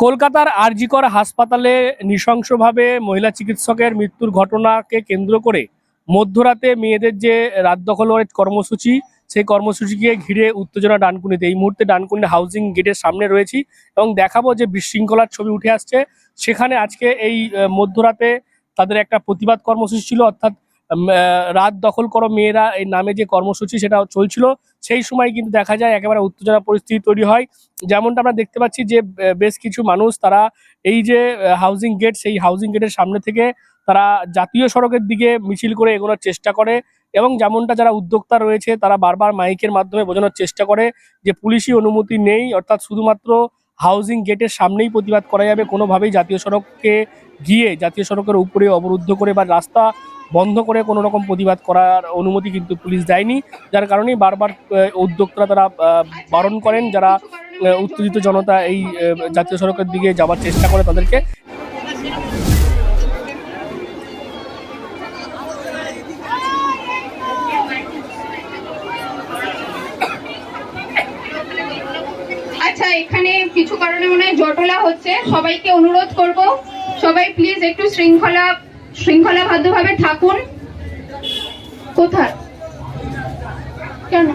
কলকাতার আরজিকর হাসপাতালে নৃশংসভাবে মহিলা চিকিৎসকের মৃত্যুর ঘটনাকে কেন্দ্র করে মধ্যরাতে মেয়েদের যে রাত দখলের কর্মসূচি, সেই কর্মসূচিকে ঘিরে উত্তেজনা ডানকুনিতে। এই মুহূর্তে ডানকুনি হাউজিং গেটের সামনে রয়েছি এবং দেখাবো যে বিশৃঙ্খলার ছবি উঠে আসছে। সেখানে আজকে এই মধ্যরাতে তাদের একটা প্রতিবাদ কর্মসূচি ছিল, অর্থাৎ রাত দখল করো মেয়েরা, এই নামে যে কর্মসূচি সেটা চলছিল, সেই সময় কিন্তু দেখা যায় একেবারে উত্তেজনা পরিস্থিতি তৈরি হয়। যেমনটা আমরা দেখতে পাচ্ছি যে বেশ কিছু মানুষ তারা এই যে হাউজিং গেট সেই হাউজিং গেটের সামনে থেকে তারা জাতীয় সড়কের দিকে মিছিল করে এগোনোর চেষ্টা করে এবং যেমনটা যারা উদ্যোক্তা রয়েছে, তারা বারবার মাইকের মাধ্যমে বোঝানোর চেষ্টা করে যে, পুলিশি অনুমতি নেই, অর্থাৎ শুধুমাত্র হাউজিং গেটের সামনেই প্রতিবাদ করা যাবে। কোনোভাবেই জাতীয় সড়ককে গিয়ে জাতীয় সড়কের উপরে অবরুদ্ধ করে বা রাস্তা বন্ধ করে কোনো রকম প্রতিবাদ করার অনুমতি কিন্তু পুলিশ দেয়নি। যার কারণেই বারবার উদ্যোক্তারা তারা বারণ করেন যারা উত্তেজিত জনতা এই জাতীয় সড়কের দিকে যাওয়ার চেষ্টা করে তাদেরকে। আচ্ছা এখানে কিছু কারণে মনে হয় জটলা হচ্ছে। সবাইকে অনুরোধ করব, সবাই প্লিজ একটু শৃঙ্খলা, শৃঙ্খলাবদ্ধভাবে থাকুন। কোথায়? কেন?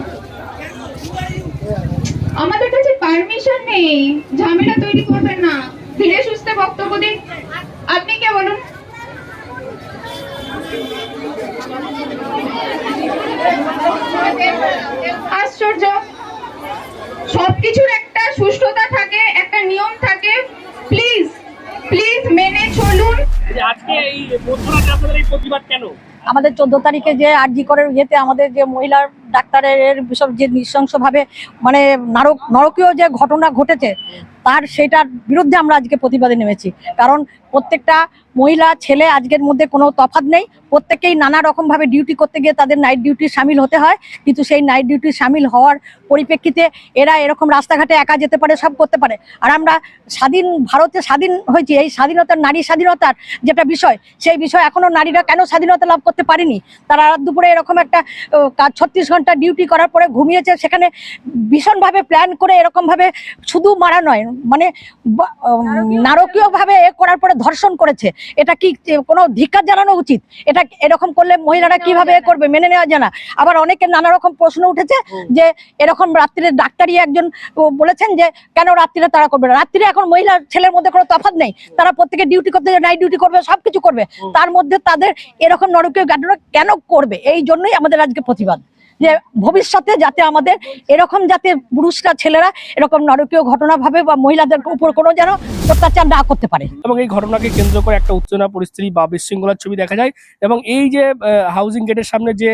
আমাদের কাছে পারমিশন নেই। ঝামেলা তৈরি করবেন না। ধীরে সুস্থে বক্তব্য দিন। আপনি কে বলুন? আশ্চর্য সবকিছুর একটা সুষ্ঠুতা থাকে একটা নিয়ম থাকে প্লিজ প্লিজ মেনে চলুন আজকে এই মধ্যরাতে আপনাদের এই প্রতিবাদ কেন আমাদের চোদ্দ তারিখে যে আরজি করের ইয়েতে আমাদের যে মহিলার ডাক্তারের সব যে নৃশংসভাবে মানে নারক নরকীয় যে ঘটনা ঘটেছে, তার সেটার বিরুদ্ধে আমরা আজকে প্রতিবাদে নেমেছি। কারণ প্রত্যেকটা মহিলা ছেলে আজকের মধ্যে কোনো তফাৎ নেই। প্রত্যেকেই নানা রকমভাবে ডিউটি করতে গিয়ে তাদের নাইট ডিউটি সামিল হতে হয়। কিন্তু সেই নাইট ডিউটি সামিল হওয়ার পরিপ্রেক্ষিতে এরা এরকম রাস্তাঘাটে একা যেতে পারে সব করতে পারে। আর আমরা স্বাধীন ভারতে স্বাধীন হয়েছি এই স্বাধীনতার নারী স্বাধীনতার যেটা বিষয় সেই বিষয় এখনও নারীরা কেন স্বাধীনতা লাভ করতে পারেনি? তারা রাত দুপুরে এরকম একটা কাজ ছত্রিশ ঘণ্টা ডিউটি করার পরে ঘুমিয়েছে সেখানে ভীষণভাবে প্ল্যান করে এরকমভাবে শুধু মারা নয় মানে নারকীয়ভাবে এ করার পরে ধর্ষণ করেছে। এটা কি কোনো ধিক্কার জানানো উচিত? এটা এরকম করলে মহিলারা কীভাবে করবে মেনে নেওয়া জানা আবার অনেকের নানা রকম প্রশ্ন উঠেছে যে এরকম রাত্রিরে ডাক্তারই একজন বলেছেন যে কেন রাত্রিরে তারা করবে রাত্রিরে এখন মহিলা ছেলের মধ্যে কোনো তফাৎ নেই। তারা প্রত্যেকে ডিউটি করতে নাইট ডিউটি করবে সবকিছু করবে। তার মধ্যে তাদের এরকম নরকীয় ঘটনা কেন করবে? এই জন্যই আমাদের আজকে প্রতিবাদ। যে ভবিষ্যতে যাতে আমাদের এরকম যাতে পুরুষরা, ছেলেরা এরকম নরকীয় ঘটনা ভাবে বা মহিলাদের উপর কোনো যেন অত্যাচার না করতে পারে। এবং এই ঘটনাকে কেন্দ্র করে একটা উত্তেজনা পরিস্থিতি বা বিশৃঙ্খলার ছবি দেখা যায় এবং এই যে হাউজিং গেটের সামনে যে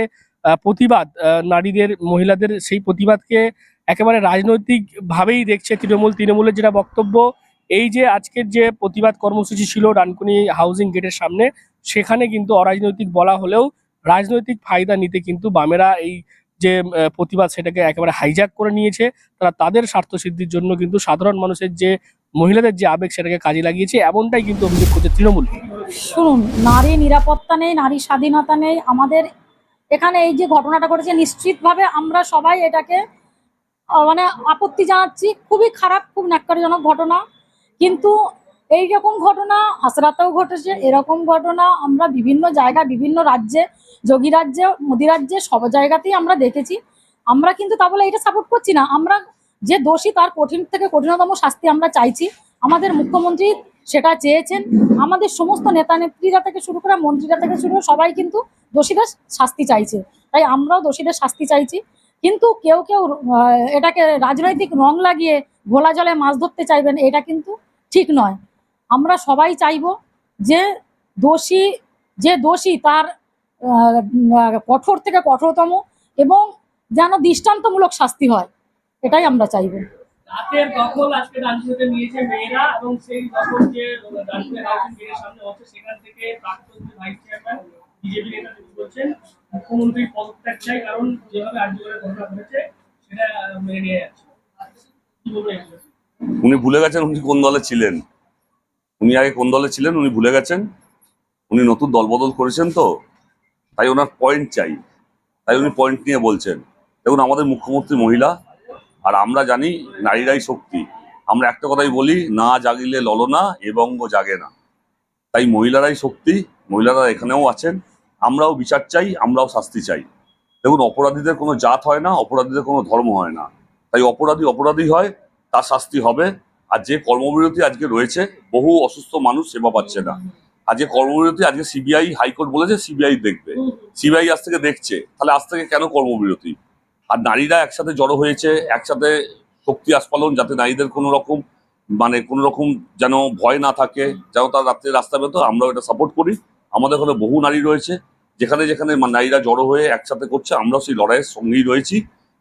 প্রতিবাদ নারীদের, মহিলাদের সেই প্রতিবাদকে একেবারে রাজনৈতিক ভাবেই দেখছে তৃণমূল। তৃণমূলের যেটা বক্তব্য, এই যে আজকের যে প্রতিবাদ কর্মসূচি ছিল ডানকুনি হাউজিং গেটের সামনে, সেখানে কিন্তু অরাজনৈতিক বলা হলেও রাজনৈতিক ফায়দা নিতে কিন্তু বামেরা এই যে প্রতিবাদ সেটাকে একেবারে হাইজ্যাক করে নিয়েছে। তারা তাদের স্বার্থ সিদ্ধির জন্য কিন্তু সাধারণ মানুষের যে, মহিলাদের যে আবেগ সেটাকে কাজে লাগিয়েছে, এমনটাই কিন্তু অভিযোগ করছে তৃণমূল। শুনুন, নারী নিরাপত্তা নেই, নারী স্বাধীনতা নেই, আমাদের এখানে এই যে ঘটনাটা ঘটেছে, নিশ্চিতভাবে আমরা সবাই এটাকে মানে আপত্তি জানাচ্ছি। খুবই খারাপ, খুব ন্যাক্কারজনক ঘটনা। কিন্তু এই রকম ঘটনা, হাসরাতেও ঘটেছে, এরকম ঘটনা আমরা বিভিন্ন জায়গা বিভিন্ন রাজ্যে, যোগী রাজ্যে, মোদি রাজ্যে, সব জায়গাতেই আমরা দেখেছি। আমরা কিন্তু তা বলে এটা সাপোর্ট করছি না। আমরা যে দোষী তার কঠিন থেকে কঠিনতম শাস্তি আমরা চাইছি। আমাদের মুখ্যমন্ত্রী সেটা চেয়েছেন। আমাদের সমস্ত নেতা নেত্রীরা থেকে শুরু করে মন্ত্রীরা থেকে শুরু করে সবাই কিন্তু দোষীদের শাস্তি চাইছে। তাই আমরাও দোষীদের শাস্তি চাইছি। কিন্তু কেউ কেউ এটাকে রাজনৈতিক রং লাগিয়ে ঘোলা জলে মাছ ধরতে চাইবেন, এটা কিন্তু ঠিক নয়। আমরা সবাই চাইব যে দোষী যে দোষী তার কঠোর থেকে কঠোরতম এবং যেন দৃষ্টান্তমূলক শাস্তি হয় এটাই আমরা চাইব। রাতের দখল আজকে ডানকুনিতে নিয়েছে মেয়েরা এবং সেই দখল যে ডানকুনি হাউজিং গেটের সামনে হচ্ছে সেখান থেকে প্রাক্তন যে ভাইস চেয়ারম্যান বিজেপি নেতা তিনি বলছেন মুখ্যমন্ত্রী পদত্যাগ চাই কারণ যেভাবে আর্যগরের ঘটনা ঘটেছে সেটা মেনে নিয়ে যাচ্ছে কি বলবেন এই বিষয়ে? উনি ভুলে গেছেন উনি কোন দলে ছিলেন। উনি আগে কোন দলে ছিলেন? উনি ভুলে গেছেন। উনি নতুন দল বদল করেছেন তো। তাই ওনার পয়েন্ট চাই। তাই উনি পয়েন্ট নিয়ে বলছেন। দেখুন, আমাদের মুখ্যমন্ত্রী মহিলা, আর আমরা জানি নারীরাই শক্তি। আমরা একটা কথাই বলি, না জাগিলে ললনা এবং জাগে না। তাই মহিলারাই শক্তি, মহিলারা এখানেও আছেন। আমরাও বিচার চাই, আমরাও শাস্তি চাই। দেখুন, অপরাধীদের কোনো জাত হয় না, অপরাধীদের কোনো ধর্ম হয় না। তাই অপরাধী অপরাধী হয়, তার শাস্তি হবে। আর যে কর্মবিরতি আজকে রয়েছে, বহু অসুস্থ মানুষ সেবা পাচ্ছে না। আজকে কর্মবিরতি আজকে সিবিআই হাইকোর্ট বলেছে, সিবিআই দেখবে। সিবিআই আজ থেকে দেখছে, তাহলে আজ থেকে কেন কর্মবিরতি? আর নারীরা একসাথে জড়ো হয়েছে, একসাথে শক্তি আস্ফালন যাতে নারীদের কোনো রকম মানে কোনো রকম যেন ভয় না থাকে, যেন তার রাত্রে রাস্তা বেরোতো আমরাও এটা সাপোর্ট করি। আমাদের ওখানে বহু নারী রয়েছে, যেখানে যেখানে নারীরা জড়ো হয়ে একসাথে করছে, আমরাও সেই লড়াইয়ের সঙ্গেই রয়েছি।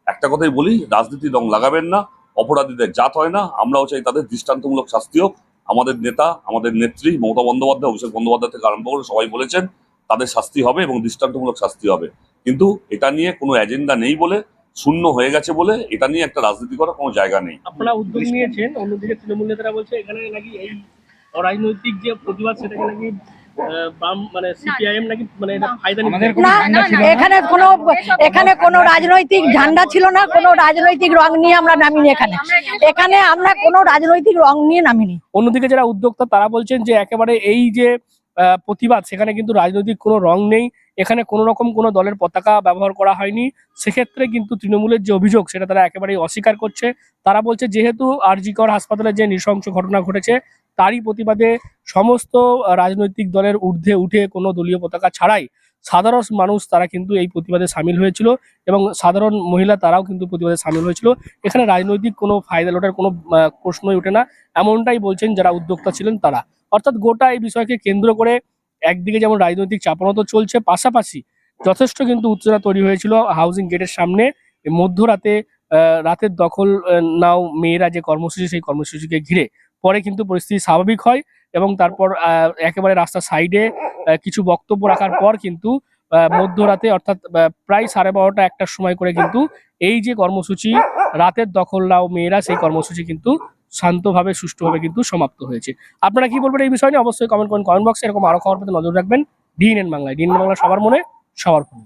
একটা কথাই বলি, রাজনীতি রং লাগাবেন না অপরাধীদের জাত হয় না, আমরাও চাই তাদের দৃষ্টান্তমূলক শাস্তি হোক। আমাদের নেতা, আমাদের নেত্রী মমতা বন্দ্যোপাধ্যায়, অভিষেক বন্দ্যোপাধ্যায় থেকে আরম্ভ করে সবাই বলেছেন, তাদের শাস্তি হবে এবং দৃষ্টান্তমূলক শাস্তি হবে। কিন্তু এটা নিয়ে কোনো এজেন্ডা নেই বলে, শূন্য হয়ে গেছে বলে এটা নিয়ে একটা রাজনীতি করার কোনো জায়গা নেই। আপনারা উদ্যোগ নিয়েছেন, অন্যদিকে তৃণমূল নেতারা বলছে, এখানে নাকি এই রাজনৈতিক যে প্রতিবাদ, সেটাকে নাকি বাম মানে সিপিআইএম নাকি মানে এটা ফায়দা নিচ্ছে? না এখানে কোনো এখানে কোনো রাজনৈতিক ঝান্ডা ছিল না কোনো রাজনৈতিক রং নিয়ে আমরা নামিনি এখানে। এখানে আমরা কোনো রাজনৈতিক রং নিয়ে নামিনি। অন্যদিকে যারা উদ্যোক্তা তারা বলছেন যে একেবারে এই যে আহ, প্রতিবাদ সেখানে কিন্তু রাজনৈতিক কোনো রং নেই। এখানে কোনো রকম কোনো দলের পতাকা ব্যবহার করা হয়নি। সেক্ষেত্রে কিন্তু তৃণমূলের যে অভিযোগ সেটা তারা একেবারেই অস্বীকার করছে। তারা বলছে যেহেতু আরজিকর হাসপাতালে যে নৃশংস ঘটনা ঘটেছে তারই প্রতিবাদে সমস্ত রাজনৈতিক দলের ঊর্ধ্বে উঠে কোনো দলীয় পতাকা ছাড়াই সাধারণ মানুষ তারা কিন্তু এই প্রতিবাদে সামিল হয়েছিল এবং সাধারণ মহিলা তারাও কিন্তু প্রতিবাদে সামিল হয়েছিল। এখানে রাজনৈতিক কোনো ফায়দা লোটার কোনো প্রশ্নই ওঠে না, এমনটাই বলছেন যারা উদ্যোক্তা ছিলেন তারা। অর্থাৎ গোটা এই বিষয়কে কেন্দ্র করে একদিকে যেমন রাজনৈতিক চাপানত চলছে, পাশাপাশি যথেষ্ট কিন্তু উত্তেজনা তৈরি হয়েছিল হাউজিং গেটের সামনে। মধ্যরাতে রাতের দখল নাও মেয়েরা যে কর্মসূচি, সেই কর্মসূচিকে ঘিরে পরে কিন্তু পরিস্থিতি স্বাভাবিক হয় এবং তারপর একেবারে রাস্তার সাইডে কিছু বক্তব্য রাখার পর কিন্তু মধ্যরাতে অর্থাৎ প্রায় সাড়ে বারোটা একটার সময় করে কিন্তু এই যে কর্মসূচি, রাতের দখল নাও মেয়েরা সেই কর্মসূচি কিন্তু শান্তভাবে, সুষ্ঠুভাবে কিন্তু সমাপ্ত হয়েছে। আপনারা কি বলবেন এই বিষয় নিয়ে? অবশ্যই কমেন্ট করেন কমেন্ট বক্সে এরকম আরও খবর পেতে নজর রাখবেন। ডিএনএন বাংলায়। ডিএনএন বাংলা সবার মনে, সবার ফোনে।